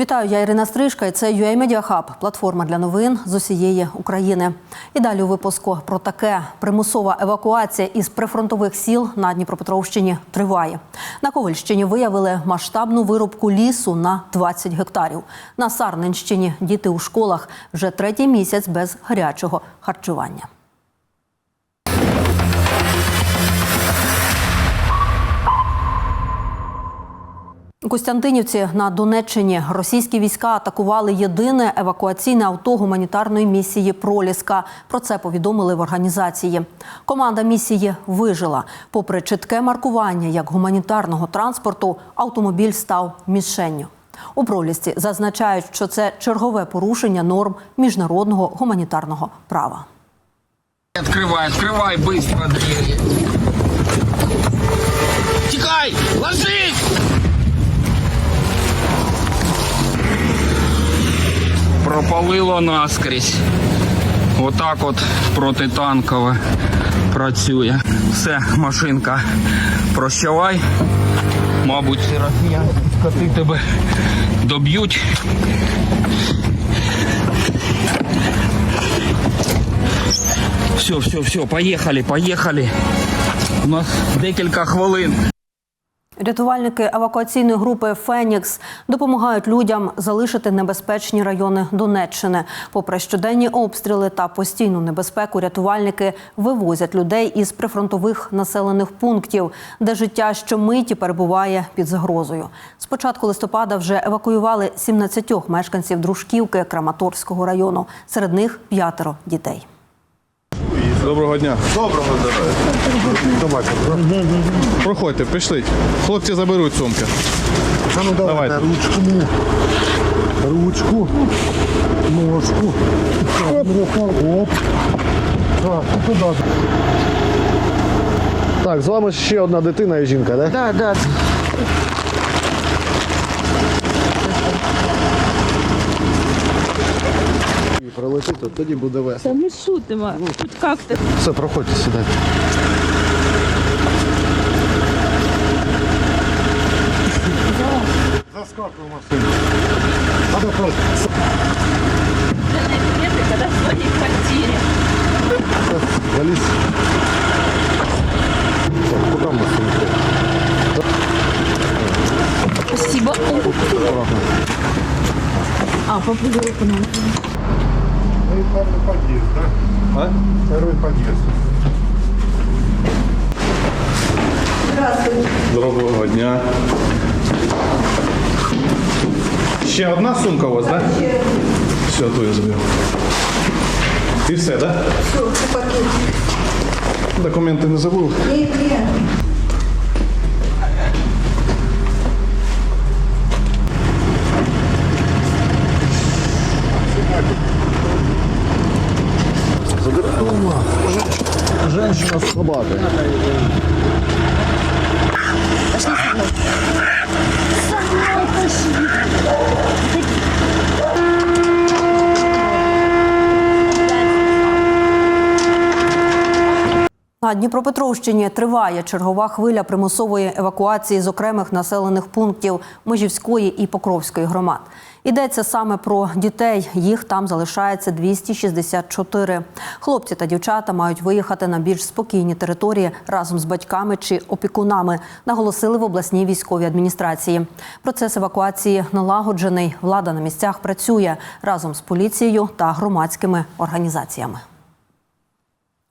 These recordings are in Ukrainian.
Вітаю, я Ірина Стрижка. і Це UA Media Hub, платформа для новин з усієї України. І далі у випуску про таке примусова евакуація із прифронтових сіл на Дніпропетровщині триває. На Ковальщині виявили масштабну вирубку лісу на 20 гектарів. На Сарненщині діти у школах вже третій місяць без гарячого харчування. У Костянтинівці на Донеччині російські війська атакували єдине евакуаційне авто гуманітарної місії Проліска. Про це повідомили в організації. Команда місії вижила. Попри чітке маркування як гуманітарного транспорту, автомобіль став мішенню. У пролісці зазначають, що це чергове порушення норм міжнародного гуманітарного права. Открывай, открывай быстро двери. Текай! Ложись! Пропалило наскрізь. Отак от протитанкове працює. Все, машинка, прощавай. Мабуть, серафія, коти тебе доб'ють. Все, все, все, поїхали, поїхали. У нас декілька хвилин. Рятувальники евакуаційної групи Фенікс допомагають людям залишити небезпечні райони Донеччини. Попри щоденні обстріли та постійну небезпеку, рятувальники вивозять людей із прифронтових населених пунктів, де життя щомиті перебуває під загрозою. З початку листопада вже евакуювали 17 мешканців Дружківки Краматорського району. Серед них п'ятеро дітей. Доброго дня. Доброго здоров'я. Проходьте, пішли. Хлопці заберуть сумки. А ну давай, Давайте. ручку. Ручку. Ножку. Оп. Оп. Так, ну куди? Так, з вами ще одна дитина і жінка, так? Да? Да, да. прилетить, то тоді буде весело. Та ми шутимо. Тут как-то. Все, проходьте, сідайте. Заскакуємо машину. А ну, просто. Билеты, когда в своей квартире. Валіз. Так, куди ми сумки? Спасибо. А, папа руку нам. Ну и первый подъезд, да? А? Первый подъезд. Доброго дня. Ще одна сумка у вас, так? Да? Все, ту я заберу. І все, так? Да? Все, пакет. Документи не забув? Нет, нет. Собакой. На Дніпропетровщині триває чергова хвиля примусової евакуації з окремих населених пунктів Межівської і Покровської громад. Йдеться саме про дітей. Їх там залишається 264. Хлопці та дівчата мають виїхати на більш спокійні території разом з батьками чи опікунами, наголосили в обласній військовій адміністрації. Процес евакуації налагоджений. Влада на місцях працює разом з поліцією та громадськими організаціями.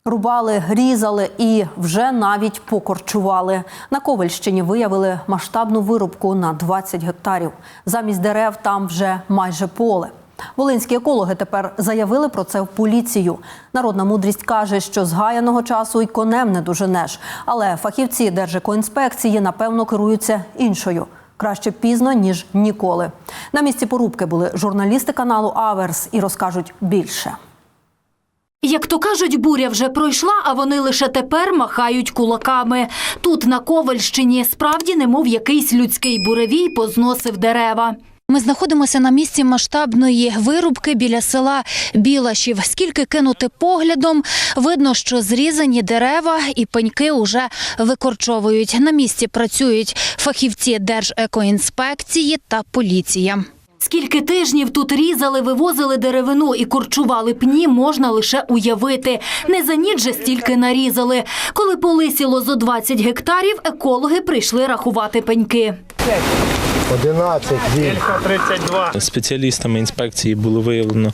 Рубали, різали і вже навіть покорчували. На Ковальщині виявили масштабну вирубку на 20 гектарів. Замість дерев там вже майже поле. Волинські екологи тепер заявили про це в поліцію. Народна мудрість каже, що згаяного часу й конем не доженеш. Але фахівці Держекоінспекції напевно керуються іншою. Краще пізно ніж ніколи. На місці порубки були журналісти каналу Аверс і розкажуть більше. Як то кажуть, буря вже пройшла, а вони лише тепер махають кулаками. Тут, на Ковальщині, справді немов якийсь людський буревій позносив дерева. Ми знаходимося на місці масштабної вирубки біля села Білашів. Скільки кинути поглядом, видно, що зрізані дерева і пеньки уже викорчовують. На місці працюють фахівці Держекоінспекції та поліція. Скільки тижнів тут різали, вивозили деревину і корчували пні, можна лише уявити. Не за ніч же стільки нарізали. Коли полисіло зо 20 гектарів, екологи прийшли рахувати пеньки. 11 віль. Спеціалістами інспекції було виявлено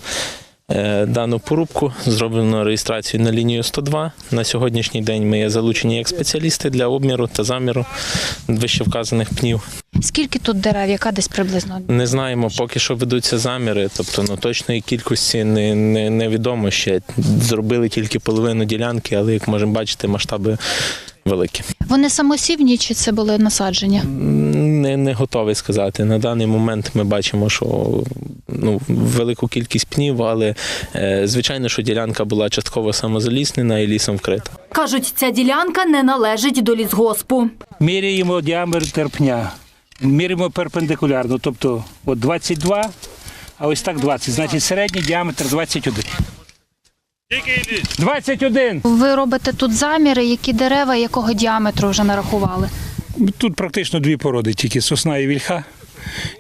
е, дану порубку, зроблено реєстрацію на лінію 102. На сьогоднішній день ми є залучені як спеціалісти для обміру та заміру вищевказаних пнів. Скільки тут дерев, яка десь приблизно? Не знаємо, поки що ведуться заміри, тобто ну, точної кількості не, не, невідомо ще. Зробили тільки половину ділянки, але як можемо бачити, масштаби великі. Вони самосівні чи це були насадження? Не, не готовий сказати. На даний момент ми бачимо, що ну, велику кількість пнів, але е, звичайно, що ділянка була частково самозаліснена і лісом вкрита. Кажуть, ця ділянка не належить до лісгоспу. Міряємо діаметр пня. Міряємо перпендикулярно, тобто от 22, а ось так 20. Значить середній діаметр 21. 21! Ви робите тут заміри, які дерева, якого діаметру вже нарахували? Тут практично дві породи, тільки сосна і вільха.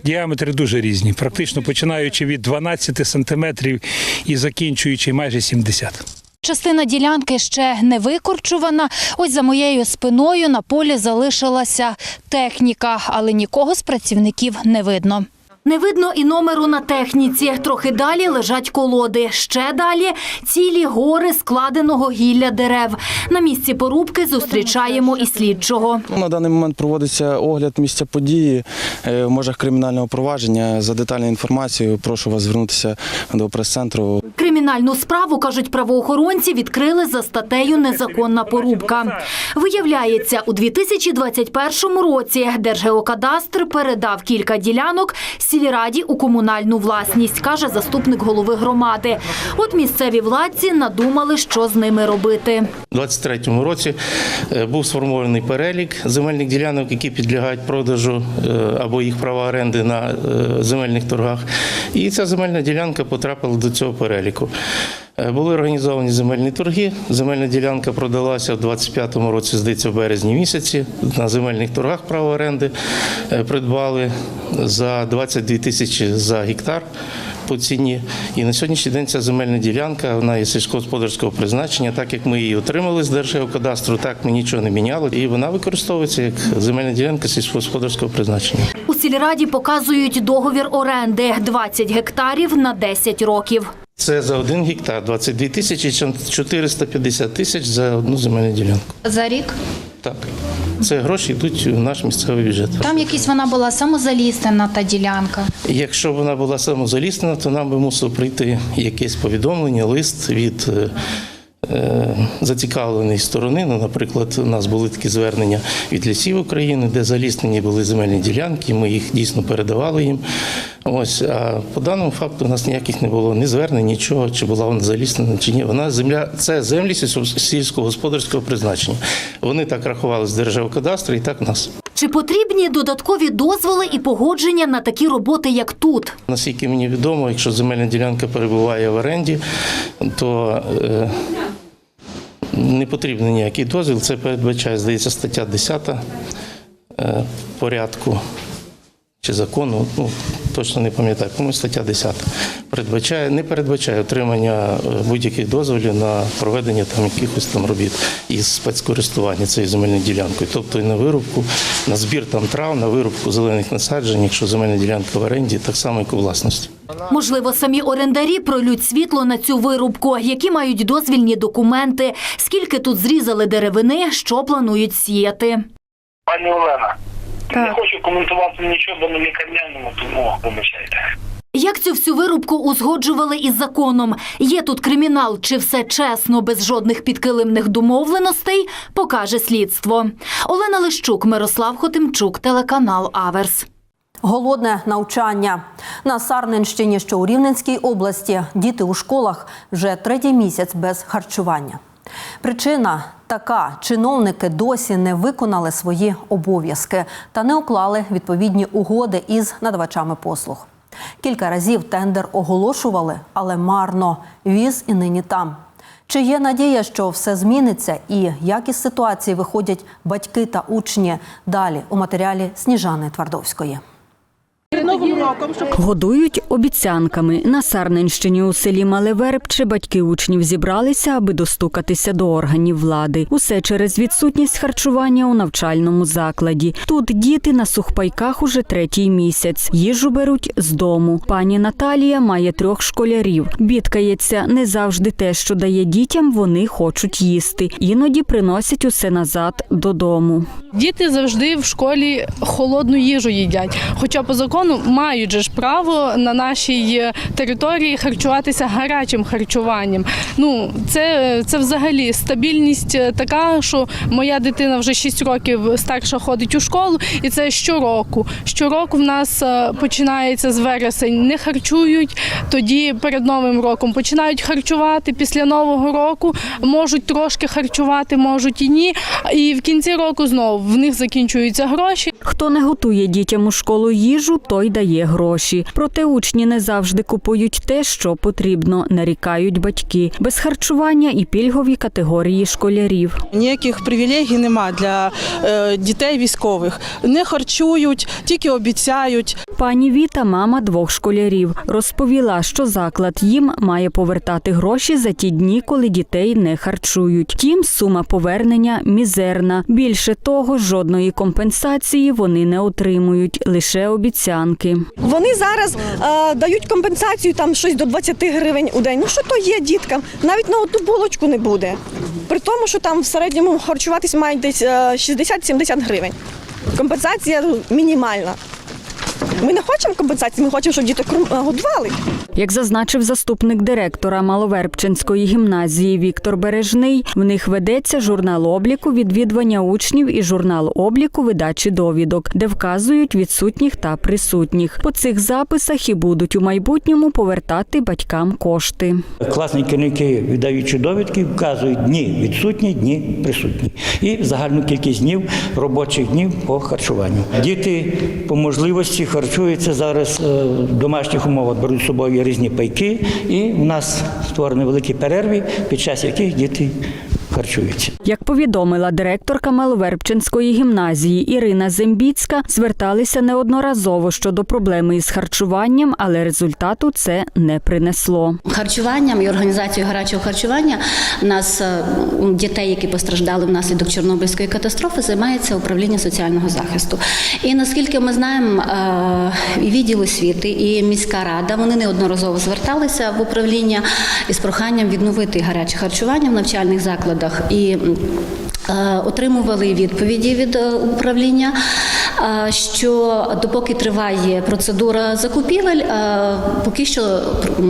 Діаметри дуже різні, практично починаючи від 12 сантиметрів і закінчуючи майже 70. Частина ділянки ще не викорчувана. Ось за моєю спиною на полі залишилася техніка, але нікого з працівників не видно. Не видно і номеру на техніці. Трохи далі лежать колоди. Ще далі цілі гори складеного гілля дерев. На місці порубки зустрічаємо і слідчого. Ну, На даний момент проводиться огляд місця події е, в межах кримінального провадження. За детальною інформацією прошу вас звернутися до прес-центру. Кримінальну справу, кажуть правоохоронці, відкрили за статтею «Незаконна порубка». Виявляється, у 2021 році Держгеокадастр передав кілька ділянок сільраді у комунальну власність, каже заступник голови громади. От місцеві владці надумали, що з ними робити. У 23-му році е, був сформований перелік земельних ділянок, які підлягають продажу е, або їх права оренди на е, земельних торгах. І ця земельна ділянка потрапила до цього переліку. Е, Були організовані земельні торги. Земельна ділянка продалася в 25-му році, здається, в березні місяці. На земельних торгах право оренди е, придбали за 22 тисячі за гектар по ціні. І на сьогоднішній день ця земельна ділянка вона є сільськогосподарського призначення. Так як ми її отримали з Держгеокадастру, так ми нічого не міняли. І вона використовується як земельна ділянка сільськогосподарського призначення. У сільраді показують договір оренди – 20 гектарів на 10 років. Це за один гектар 22 тисячі 450 тисяч за одну земельну ділянку. За рік Так, це гроші йдуть в наш місцевий бюджет. там якась вона була самозаліснена та ділянка. Якщо б вона була самозаліснена, то нам би мусило прийти якесь повідомлення, лист від е, е, зацікавленої сторони. Ну, наприклад, у нас були такі звернення від лісів України, де заліснені були земельні ділянки. Ми їх дійсно передавали їм. Ось а по даному факту у нас ніяких не було ні звернень, нічого, чи була вона заліснена, чи ні. Вона земля це землі сільськогосподарського призначення. Вони так рахували з Держгеокадастру і так нас. Чи потрібні додаткові дозволи і погодження на такі роботи, як тут? Наскільки мені відомо, якщо земельна ділянка перебуває в оренді, то е, не потрібен ніякий дозвіл. Це передбачає, здається, стаття 10 е, порядку чи закону, ну точно не пам'ятаю, по-моєму, стаття 10 передбачає, не передбачає отримання е, будь-яких дозволів на проведення там якихось там робіт із спецкористування цією земельною ділянкою, тобто і на вирубку, на збір там трав, на вирубку зелених насаджень, якщо земельна ділянка в оренді, так само як у власності. Можливо, самі орендарі пролють світло на цю вирубку, які мають дозвільні документи, скільки тут зрізали деревини, що планують сіяти. Пані Олена, не хочу коментувати нічого, бо не лікарняному, тому вибачайте. Як цю всю вирубку узгоджували із законом? Є тут кримінал, чи все чесно, без жодних підкилимних домовленостей, покаже слідство. Олена Лищук, Мирослав Хотимчук, телеканал Аверс. Голодне навчання на Сарненщині, що у Рівненській області, діти у школах вже третій місяць без харчування. Причина така: чиновники досі не виконали свої обов'язки та не уклали відповідні угоди із надавачами послуг. Кілька разів тендер оголошували, але марно віз і нині там. Чи є надія, що все зміниться, і як із ситуації виходять батьки та учні? Далі у матеріалі Сніжани Твардовської. Годують обіцянками. На Сарненщині у селі Мале Вербче батьки учнів зібралися, аби достукатися до органів влади. Усе через відсутність харчування у навчальному закладі. Тут діти на сухпайках уже третій місяць. Їжу беруть з дому. Пані Наталія має трьох школярів. Бідкається не завжди те, що дає дітям, вони хочуть їсти. Іноді приносять усе назад додому. Діти завжди в школі холодну їжу їдять. Хоча по закону мають же ж право на нашій е, території харчуватися гарячим харчуванням. Ну це, це взагалі стабільність е, така, що моя дитина вже 6 років старша ходить у школу, і це щороку. Щороку в нас е, починається з вересень, не харчують. Тоді перед новим роком починають харчувати. Після нового року можуть трошки харчувати, можуть і ні. І в кінці року знову в них закінчуються гроші. Хто не готує дітям у школу їжу, той дає гроші. Проте учні не завжди купують те, що потрібно, нарікають батьки. Без харчування і пільгові категорії школярів. Ніяких привілегій нема для е, дітей військових. Не харчують, тільки обіцяють. Пані Віта, мама двох школярів, розповіла, що заклад їм має повертати гроші за ті дні, коли дітей не харчують. Тім сума повернення мізерна. Більше того, жодної компенсації вони не отримують, лише обіцянки. Вони зараз е, дають компенсацію там щось до 20 гривень у день. Ну що то є діткам? Навіть на одну булочку не буде. При тому, що там в середньому харчуватись мають десь е, 60-70 гривень. Компенсація мінімальна. Ми не хочемо компенсації, ми хочемо, щоб діти годували. Як зазначив заступник директора Маловербчинської гімназії Віктор Бережний, в них ведеться журнал обліку відвідування учнів і журнал обліку видачі довідок, де вказують відсутніх та присутніх. По цих записах і будуть у майбутньому повертати батькам кошти. Класні керівники, віддаючи довідки, вказують дні відсутні, дні присутні. І загальну кількість днів робочих днів по харчуванню. Діти по можливості харчуються зараз е, в домашніх умовах, беруть з собою різні пайки, і в нас створені великі перерви, під час яких діти харчуються. Як повідомила директорка Маловербчинської гімназії Ірина Зембіцька, зверталися неодноразово щодо проблеми із харчуванням, але результату це не принесло. Харчуванням і організацією гарячого харчування у нас е, у дітей, які постраждали внаслідок Чорнобильської катастрофи, займається управління соціального захисту. І наскільки ми знаємо, е, відділ освіти, і міська рада вони неодноразово зверталися в управління із проханням відновити гаряче харчування в навчальних закладах і. е, Отримували відповіді від е, управління, що допоки триває процедура закупівель, поки що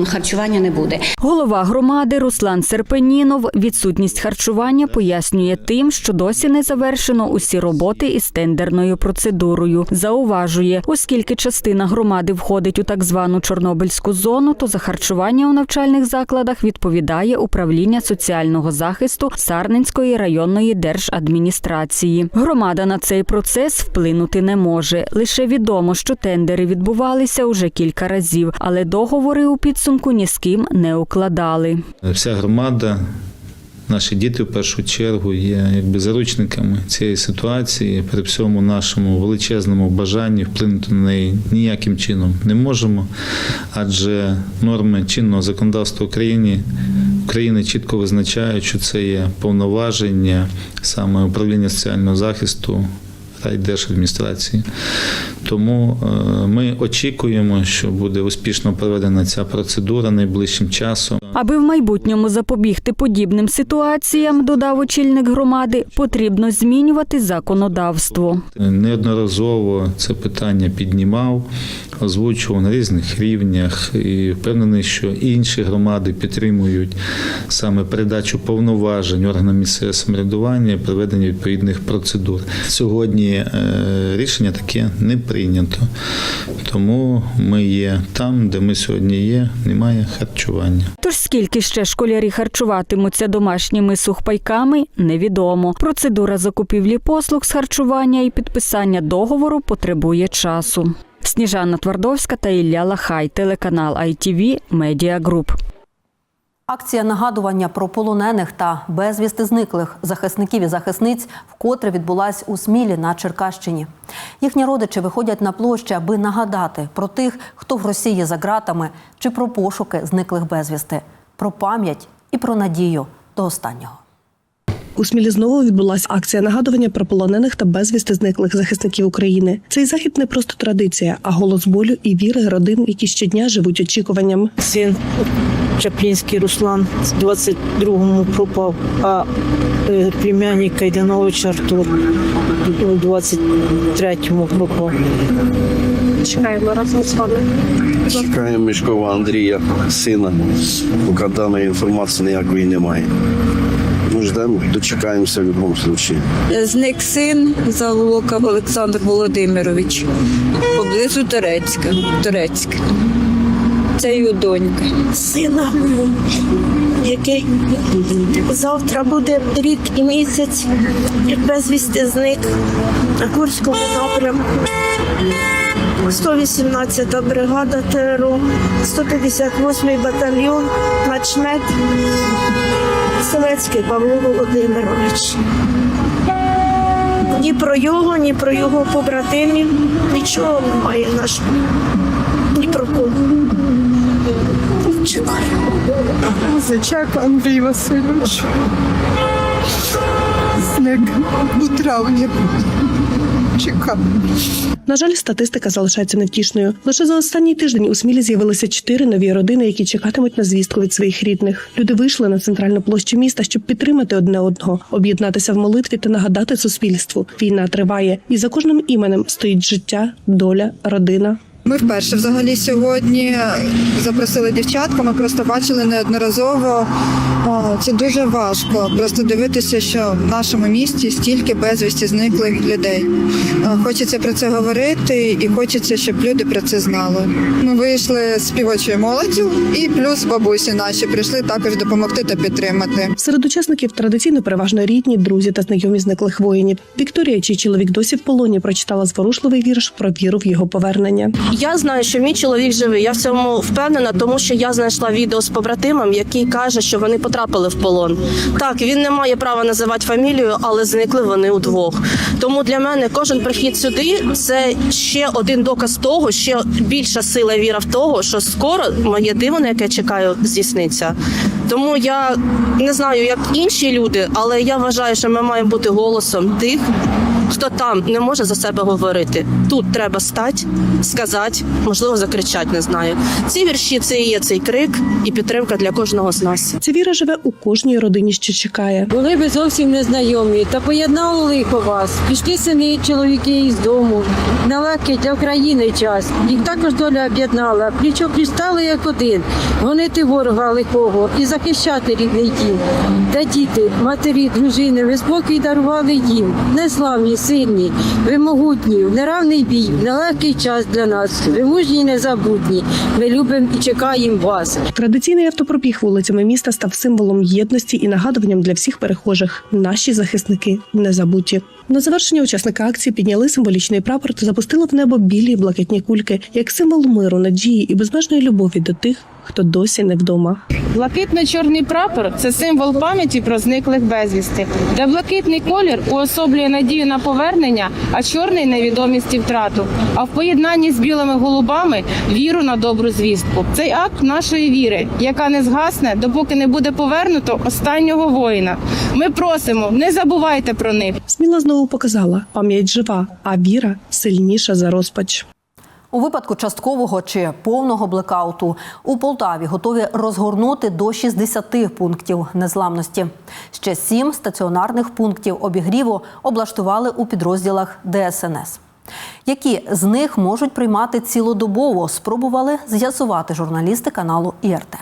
харчування не буде. Голова громади Руслан Серпенінов відсутність харчування пояснює тим, що досі не завершено усі роботи із тендерною процедурою. Зауважує, оскільки частина громади входить у так звану Чорнобильську зону, то за харчування у навчальних закладах відповідає управління соціального захисту Сарненської районної держадміністрації. Громада на цей процес вплинути не може. Лише відомо, що тендери відбувалися уже кілька разів, але договори у підсумку ні з ким не укладали. Вся громада, наші діти в першу чергу є якби заручниками цієї ситуації. При всьому нашому величезному бажанні вплинути на неї ніяким чином не можемо, адже норми чинного законодавства України. України чітко визначають, що це є повноваження саме управління соціального захисту райдержадміністрації. Тому е, ми очікуємо, що буде успішно проведена ця процедура найближчим часом. Аби в майбутньому запобігти подібним ситуаціям, додав очільник громади, потрібно змінювати законодавство. Неодноразово це питання піднімав, озвучував на різних рівнях і впевнений, що інші громади підтримують саме передачу повноважень органам місцевого самоврядування, проведення відповідних процедур. Сьогодні е, рішення таке не прийнято, тому ми є там, де ми сьогодні є, немає харчування. Тож скільки ще школярі харчуватимуться домашніми сухпайками, невідомо. Процедура закупівлі послуг з харчування і підписання договору потребує часу. Сніжана Твардовська та Ілля Лахай, телеканал ITV Media Group. Акція нагадування про полонених та безвісти зниклих захисників і захисниць вкотре відбулась у Смілі на Черкащині. Їхні родичі виходять на площі, аби нагадати про тих, хто в Росії за ґратами, чи про пошуки зниклих безвісти, про пам'ять і про надію до останнього. У Смілі знову відбулася акція нагадування про полонених та безвісти зниклих захисників України. Цей захід не просто традиція, а голос болю і віри родин, які щодня живуть очікуванням. Син Чаплінський Руслан з 22-му пропав, а е, племянник Кайданович Артур у 23-му пропав. Чекаємо разом з вами. Чекаємо Мішкова Андрія, сина. Поки даної інформації ніякої немає. Ждемо, дочекаємося в будь-якому випадку. Зник син Заволока Олександр Володимирович поблизу Турецька. Турецька. Це його донька. сина, який завтра буде рік і місяць, як безвісти зник на Курському напрямку. 118-та бригада ТРО, 158-й батальйон, начмет Селецький Павло Володимирович. Ні про його, ні про його побратимів, нічого немає нашого. Ні про кого. Чекаю. Зачак Андрій Васильович. Зник у травні. Чекав. На жаль, статистика залишається невтішною. Лише за останній тиждень у Смілі з'явилися чотири нові родини, які чекатимуть на звістку від своїх рідних. Люди вийшли на центральну площу міста, щоб підтримати одне одного, об'єднатися в молитві та нагадати суспільству. Війна триває, і за кожним іменем стоїть життя, доля, родина. Ми вперше взагалі сьогодні запросили дівчатку. Ми просто бачили неодноразово. Це дуже важко. Просто дивитися, що в нашому місті стільки безвісті зниклих людей. Хочеться про це говорити, і хочеться, щоб люди про це знали. Ми вийшли з співочою молоддю, і плюс бабусі наші прийшли також допомогти та підтримати. Серед учасників традиційно переважно рідні, друзі та знайомі зниклих воїнів. Вікторія, чий чоловік досі в полоні, прочитала зворушливий вірш про віру в його повернення. Я знаю, що мій чоловік живий. Я в цьому впевнена, тому що я знайшла відео з побратимом, який каже, що вони потрапили в полон. Так, він не має права називати фамілію, але зникли вони удвох. Тому для мене кожен прихід сюди це ще один доказ того, ще більша сила віра в того, що скоро моє диво, на яке чекаю, здійсниться. Тому я не знаю, як інші люди, але я вважаю, що ми маємо бути голосом тих, хто там не може за себе говорити. Тут треба стати, сказати, можливо, закричати, не знаю. Ці вірші це і є цей крик і підтримка для кожного з нас. Ця віра живе у кожній родині, що чекає. Були ви зовсім незнайомі, та поєднало лихо вас. Пішли сини, чоловіки із дому. Нелегкий для України час. Їх також доля об'єднала. Плічо стали як один. Гонити ворога лихого і захищати рідний дім. Та діти, матері, дружини, ви спокій дарували їм. Неславні, сильні, ви могутні, в неравний бій, нелегкий час для нас. Ви мужні незабутні. Ми любимо і чекаємо вас. Традиційний автопробіг вулицями міста став символом єдності і нагадуванням для всіх перехожих. Наші захисники не забуті. На завершення учасника акції підняли символічний прапор та запустили в небо білі і блакитні кульки як символ миру, надії і безмежної любові до тих, хто досі не вдома. Блакитно-чорний прапор це символ пам'яті про зниклих безвісти, де блакитний колір уособлює надію на повернення, а чорний невідомість і втрату. А в поєднанні з білими голубами віру на добру звістку. Цей акт нашої віри, яка не згасне, допоки не буде повернуто останнього воїна. Ми просимо, не забувайте про них. Сміла знову показала, пам'ять жива, а віра сильніша за розпач. У випадку часткового чи повного блекауту у Полтаві готові розгорнути до 60 пунктів незламності. Ще сім стаціонарних пунктів обігріву облаштували у підрозділах ДСНС. Які з них можуть приймати цілодобово, спробували з'ясувати журналісти каналу ІРТ.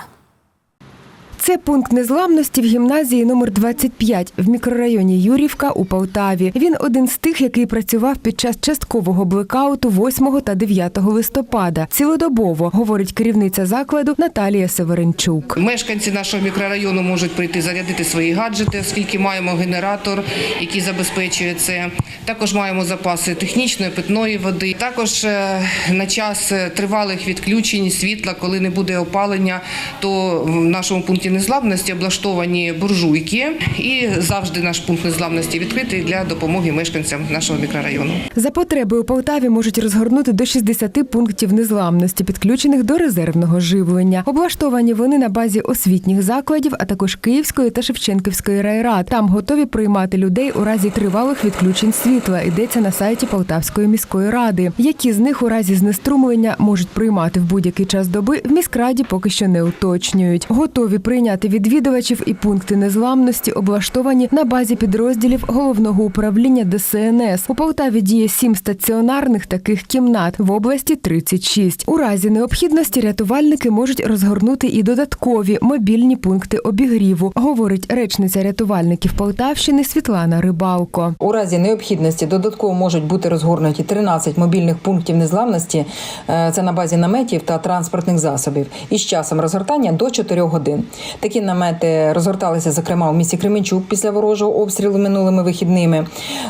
Це пункт незламності в гімназії номер 25 в мікрорайоні Юрівка у Полтаві. Він один з тих, який працював під час часткового блекауту 8 та 9 листопада. Цілодобово, говорить керівниця закладу Наталія Северенчук. Мешканці нашого мікрорайону можуть прийти зарядити свої гаджети, оскільки маємо генератор, який забезпечує це. Також маємо запаси технічної питної води. Також е, на час тривалих відключень світла, коли не буде опалення, то в нашому пункті пункті незламності облаштовані буржуйки, і завжди наш пункт незламності відкритий для допомоги мешканцям нашого мікрорайону. За потреби у Полтаві можуть розгорнути до 60 пунктів незламності, підключених до резервного живлення. Облаштовані вони на базі освітніх закладів, а також Київської та Шевченківської райрад. Там готові приймати людей у разі тривалих відключень світла. Йдеться на сайті Полтавської міської ради. Які з них у разі знеструмлення можуть приймати в будь-який час доби, в міськраді поки що не уточнюють. Готові прийняти відвідувачів і пункти незламності облаштовані на базі підрозділів головного управління ДСНС. У Полтаві діє сім стаціонарних таких кімнат, в області 36. У разі необхідності рятувальники можуть розгорнути і додаткові мобільні пункти обігріву, говорить речниця рятувальників Полтавщини Світлана Рибалко. У разі необхідності додатково можуть бути розгорнуті 13 мобільних пунктів незламності. Е, Це на базі наметів та транспортних засобів. Із часом розгортання до 4 годин. Такі намети розгорталися, зокрема, у місті Кременчук після ворожого обстрілу минулими вихідними.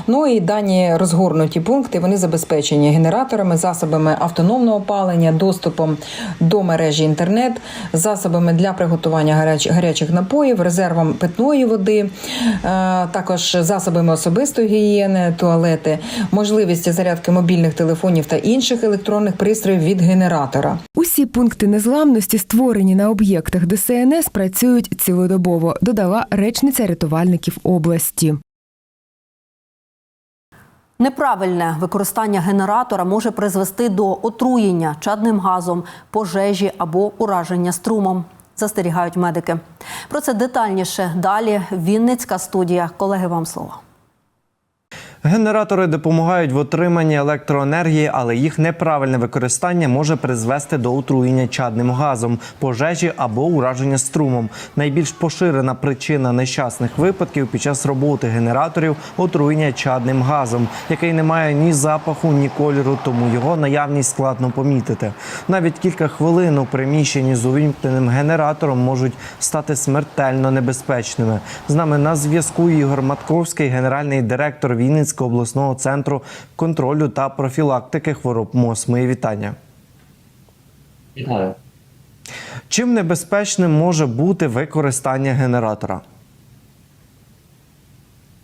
Ну і дані розгорнуті пункти вони забезпечені генераторами, засобами автономного опалення, доступом до мережі інтернет, засобами для приготування гаряч- гарячих напоїв, резервом питної води, е, також засобами особистої гігієни, туалети, можливість зарядки мобільних телефонів та інших електронних пристроїв від генератора. Усі пункти незламності, створені на об'єктах ДСНС, працюють цілодобово, додала речниця рятувальників області. Неправильне використання генератора може призвести до отруєння чадним газом, пожежі або ураження струмом. Застерігають медики. Про це детальніше далі. Вінницька студія. Колеги, вам слово. Генератори допомагають в отриманні електроенергії, але їх неправильне використання може призвести до отруєння чадним газом, пожежі або ураження струмом. Найбільш поширена причина нещасних випадків під час роботи генераторів отруєння чадним газом, який не має ні запаху, ні кольору, тому його наявність складно помітити. Навіть кілька хвилин у приміщенні з увімкненим генератором можуть стати смертельно небезпечними. З нами на зв'язку Ігор Матковський, генеральний директор Вінницького обласного центру контролю та профілактики хвороб МОЗ. Мої вітання. Вітаю. Чим небезпечним може бути використання генератора?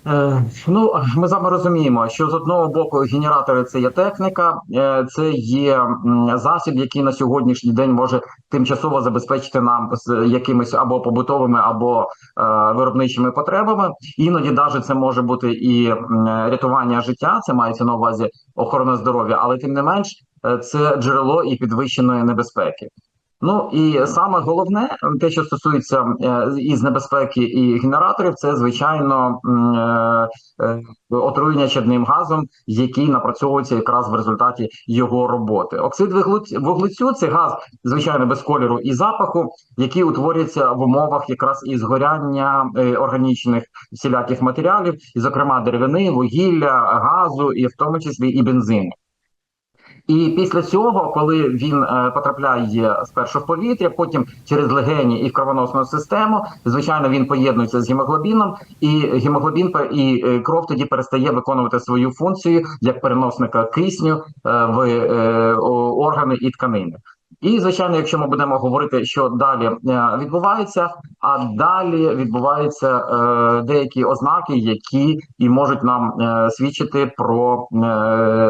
Е, Ну, ми з вами розуміємо, що з одного боку генератори це є техніка, е, це є засіб, який на сьогоднішній день може тимчасово забезпечити нам з якимись або побутовими, або е, виробничими потребами. Іноді навіть це може бути і рятування життя, це мається на увазі охорона здоров'я, але тим не менш, це джерело і підвищеної небезпеки. Ну і саме головне, те, що стосується е, із небезпеки і генераторів, це звичайно е, е, отруєння чадним газом, який напрацьовується якраз в результаті його роботи. Оксид вуглецю це газ, звичайно, без кольору і запаху, який утворюється в умовах якраз із горяння е, органічних всіляких матеріалів, і, зокрема, деревини, вугілля, газу, і в тому числі і бензину. І після цього, коли він е, потрапляє спершу в повітря, потім через легені і в кровоносну систему, звичайно, він поєднується з гемоглобіном, і гемоглобін і е, кров тоді перестає виконувати свою функцію як переносника кисню е, в органи і тканини. І звичайно, якщо ми будемо говорити, що далі відбувається, а далі відбуваються деякі ознаки, які і можуть нам свідчити про,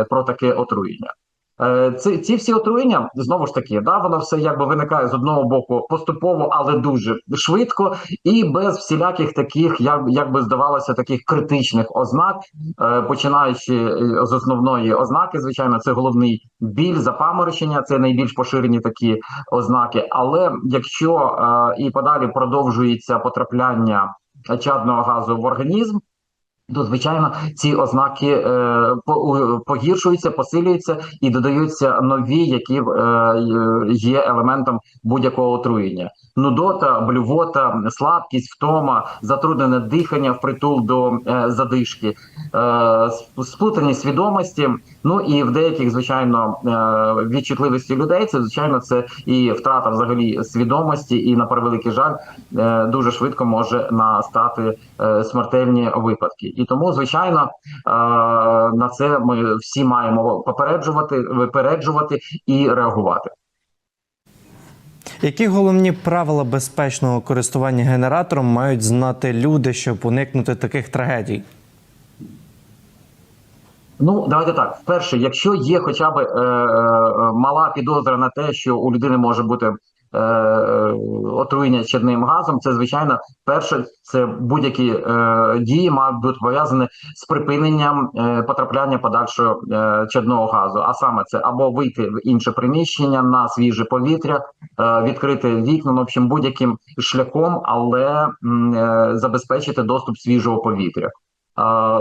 про таке отруєння. Е, Ці, ці всі отруєння знову ж таки, да, воно все якби виникає з одного боку поступово, але дуже швидко, і без всіляких таких, як, як би здавалося, таких критичних ознак, е, починаючи е, з основної ознаки, звичайно, це головний біль, запаморочення, це найбільш поширені такі ознаки. Але якщо і подалі продовжується потрапляння чадного газу в організм то звичайно ці ознаки е, по- погіршуються, посилюються і додаються нові, які е, є елементом будь-якого отруєння. Нудота, блювота, слабкість, втома, затруднене дихання впритул до е, задишки, е, сп- сплутаність свідомості. Ну і в деяких, звичайно, е, відчутливості людей це звичайно це і втрата взагалі свідомості, і на превеликий жаль, е, дуже швидко може настати е, смертельні випадки. І тому, звичайно, е, на це ми всі маємо попереджувати, випереджувати і реагувати. Які головні правила безпечного користування генератором мають знати люди, щоб уникнути таких трагедій? Ну, давайте так. Перше, якщо є хоча б е, е, мала підозра на те, що у людини може бути отруєння чадним газом, це звичайно перше, це будь-які е, дії мають бути пов'язані з припиненням е, потрапляння подальшого е, чадного газу. А саме це або вийти в інше приміщення на свіже повітря, е, відкрити вікна, ну, в общем, будь-яким шляхом, але е, забезпечити доступ свіжого повітря.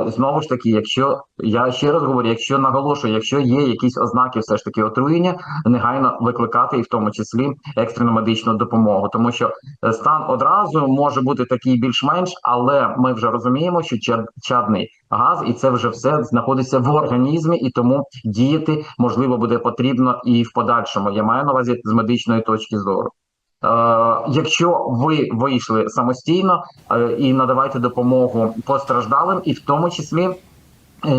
Знову ж таки, якщо я ще раз говорю, якщо наголошую, якщо є якісь ознаки, все ж таки отруєння, негайно викликати і в тому числі екстрену медичну допомогу, тому що е, стан одразу може бути такий більш-менш, але ми вже розуміємо, що чад- чадний газ, і це вже все знаходиться в організмі, і тому діяти можливо буде потрібно і в подальшому. Я маю на увазі з медичної точки зору. Е, Якщо ви вийшли самостійно е, і надавайте допомогу постраждалим, і в тому числі е,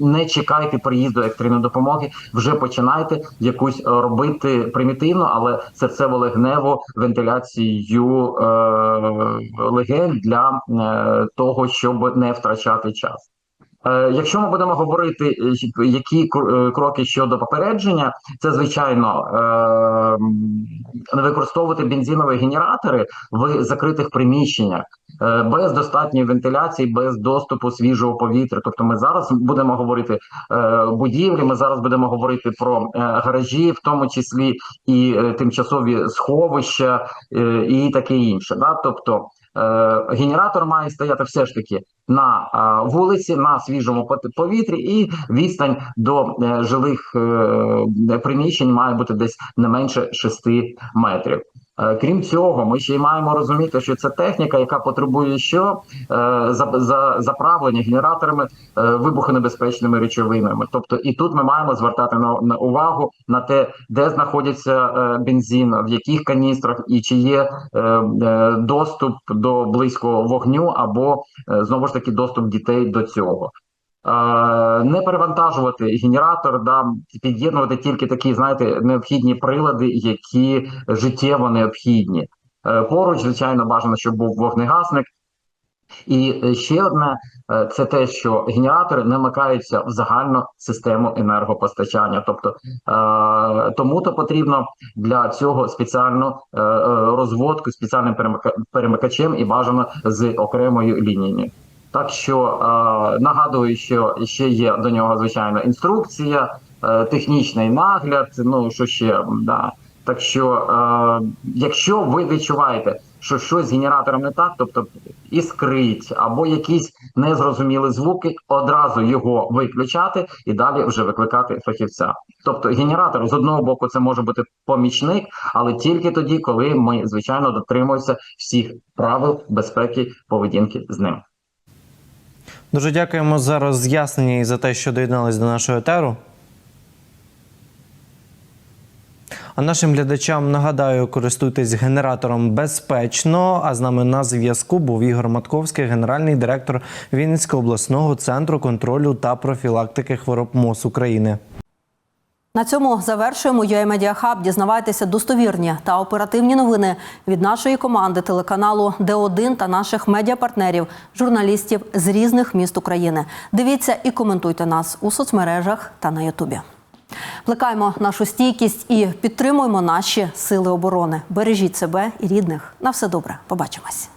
не чекайте приїзду екстреної допомоги, вже починайте якусь робити примітивну, але серцево-легневу вентиляцію е, легень для того, щоб не втрачати час. Е, Якщо ми будемо говорити, е, які е, кроки щодо попередження, це звичайно не використовувати бензинові генератори в закритих приміщеннях без достатньої вентиляції, без доступу свіжого повітря. Тобто, ми зараз будемо говорити будівлі. Ми зараз будемо говорити про гаражі, в тому числі і тимчасові сховища, і таке інше. Да? Тобто генератор має стояти все ж таки на е, вулиці, на свіжому повітрі, і відстань до е, жилих е, приміщень має бути десь не менше 6 метрів. Е, Крім цього, ми ще й маємо розуміти, що це техніка, яка потребує що Е, за, за заправлення генераторами е, вибухонебезпечними речовинами. Тобто, і тут ми маємо звертати на, увагу на те, де знаходиться бензин, в яких каністрах, і чи є доступ до близького вогню, або знову ж таки доступ дітей до цього. Е, Не перевантажувати генератор, да під'єднувати тільки такі, знаєте, необхідні прилади, які життєво необхідні. Е, Поруч, звичайно, бажано, щоб був вогнегасник. І ще одне е, це те, що генератори не вмикаються в загальну систему енергопостачання. Тобто тому то потрібно для цього спеціальну розводку спеціальним перемикачем і бажано з окремою лінією. Так що е, нагадую, що ще є до нього звичайно інструкція, е, технічний нагляд. Ну що ще да. Так що, е, якщо ви відчуваєте, що щось з генератором не так, тобто іскрить або якісь незрозумілі звуки, одразу його виключати і далі вже викликати фахівця. Тобто, генератор з одного боку це може бути помічник, але тільки тоді, коли ми звичайно дотримуємося всіх правил безпеки поведінки з ним. Дуже дякуємо за роз'яснення і за те, що доєднались до нашого етеру. А нашим глядачам нагадаю, користуйтесь генератором безпечно. А з нами на зв'язку був Ігор Матковський, генеральний директор Вінницького обласного центру контролю та профілактики хвороб МОЗ України. На цьому завершуємо UA Media Hub. Дізнавайтеся достовірні та оперативні новини від нашої команди телеканалу Д1 та наших медіапартнерів, журналістів з різних міст України. Дивіться і коментуйте нас у соцмережах та на Ютубі. Плекаємо нашу стійкість і підтримуємо наші сили оборони. Бережіть себе і рідних. На все добре. Побачимось.